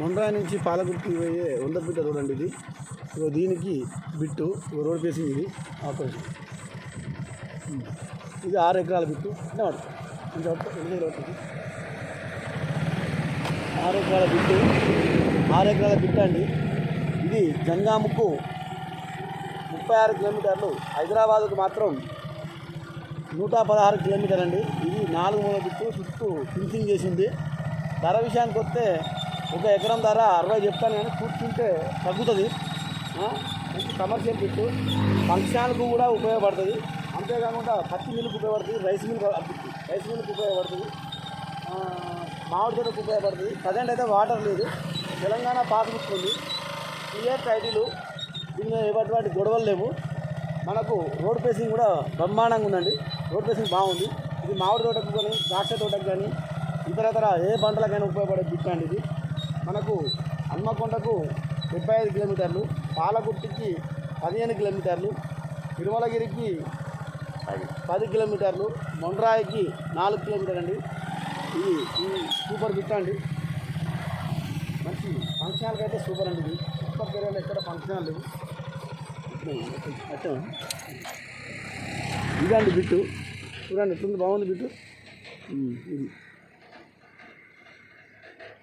ముండ్రా నుంచి పాలకుర్తి పోయే వంద బిట్ట రోడ్ అండి ఇది దీనికి బిట్టు రోడ్ ఫేసింగ్ ఇది ఆపరేషన్. ఇది ఆరు ఎకరాల బిట్టు. పడుతుంది పడుతుంది ఆరు ఎకరాల బిట్టు. ఆరు ఎకరాల బిట్టు అండి. ఇది జంగాముకు ముప్పై ఆరు కిలోమీటర్లు. హైదరాబాద్కు మాత్రం నూట పదహారు కిలోమీటర్ అండి. ఇది నాలుగు మూల బిట్టు చుట్టూ ఫిన్సింగ్ చేసింది. ధర విషయానికి వస్తే ఒక ఎకరం ధర అరవై చెప్తాను కానీ కూర్చుంటే తగ్గుతుంది. మంచి కమర్షియల్ బిట్టు ఫంక్షన్కు కూడా ఉపయోగపడుతుంది. అంతేకాకుండా పత్తి మిల్లుకు ఉపయోగపడుతుంది రైస్ మిల్ రైస్ మిల్లుకు ఉపయోగపడుతుంది. మామిడి తోటకు ఉపయోగపడుతుంది. ప్రజెంట్ అయితే వాటర్ లేదు. తెలంగాణ పాస్బుక్ ఉంది. క్లియర్ టైటిల్ దీనిలో ఎటువంటి వాటి గొడవలు లేవు. మనకు రోడ్ ప్లేసింగ్ కూడా బ్రహ్మాండంగా ఉందండి. రోడ్ ప్లేసింగ్ బాగుంది. ఇది మామిడి తోటకు కానీ ద్రాక్ష తోటకు కానీ ఇతరతర ఏ పంటలకైనా ఉపయోగపడే బిట్ అండి ఇది మనకు హన్మకొండకు డెబ్బై ఐదు కిలోమీటర్లు పాలకుర్తికి పదిహేను కిలోమీటర్లు తిరుమలగిరికి పది. కిలోమీటర్లు మొండ్రాయికి నాలుగు కిలోమీటర్ అండి ఇది ఈ సూపర్ బిట్ అండి. మంచి ఫంక్షన్కి అయితే సూపర్ అండి ఇది. సూపర్ పేరు ఎక్కడ ఫంక్షన్ లేవు. అట్లా ఇదండి బిట్టు. చూడండి ఎట్లుంది? బాగుంది బిట్టు. ఇది.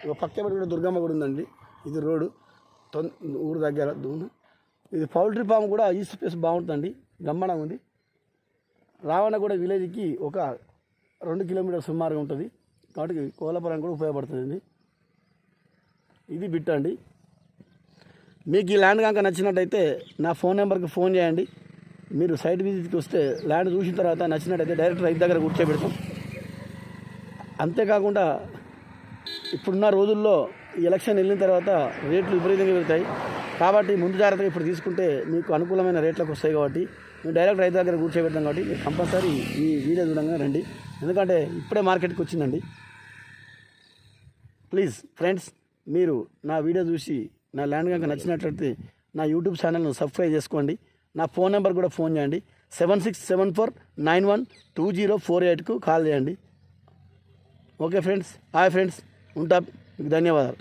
ఇక పక్కే కూడా దుర్గమ్మ కూడా ఉందండి. ఇది రోడ్డు. తొన్ ఊరు దగ్గర దూరం ఇది పౌల్ట్రీ ఫామ్ కూడా ఈ స్పేస్ బాగుంటుందండి. గమ్మనం ఉంది. రావణగూడ విలేజ్కి ఒక రెండు కిలోమీటర్ సుమారుగా ఉంటుంది. కాబట్టి కోలపురం కూడా ఉపయోగపడుతుంది ఇది బిట్ అండి. మీకు ఈ ల్యాండ్ కనుక నచ్చినట్టయితే నా ఫోన్ నెంబర్కి ఫోన్ చేయండి. మీరు సైట్ విజిట్కి వస్తే ల్యాండ్ చూసిన తర్వాత నచ్చినట్టయితే డైరెక్ట్ రైతు దగ్గర కూర్చోబెడతాం. అంతేకాకుండా ఇప్పుడున్న రోజుల్లో ఈ ఎలక్షన్ వెళ్ళిన తర్వాత రేట్లు విపరీతంగా పెరుగుతాయి. కాబట్టి ముందు జాగ్రత్తగా ఇప్పుడు తీసుకుంటే మీకు అనుకూలమైన రేట్లకు వస్తాయి కాబట్టి మేము డైరెక్ట్ రైతు దగ్గర కూర్చోబెడతాం కాబట్టి మీరు కంపల్సరీ ఈ వీడియో చూడంగా రండి. ఎందుకంటే ఇప్పుడే మార్కెట్కి వచ్చిందండి. ప్లీజ్ ఫ్రెండ్స్ మీరు నా వీడియో చూసి నా ల్యాండ్ కనుక నచ్చినట్లయితే నా యూట్యూబ్ ఛానల్ను సబ్స్క్రైబ్ చేసుకోండి. నా ఫోన్ నెంబర్ కూడా ఫోన్ చేయండి. Seven six seven four nine one two zero four ఎయిట్కు call చేయండి. Okay friends hi friends. ఉంటా. మీకు ధన్యవాదాలు.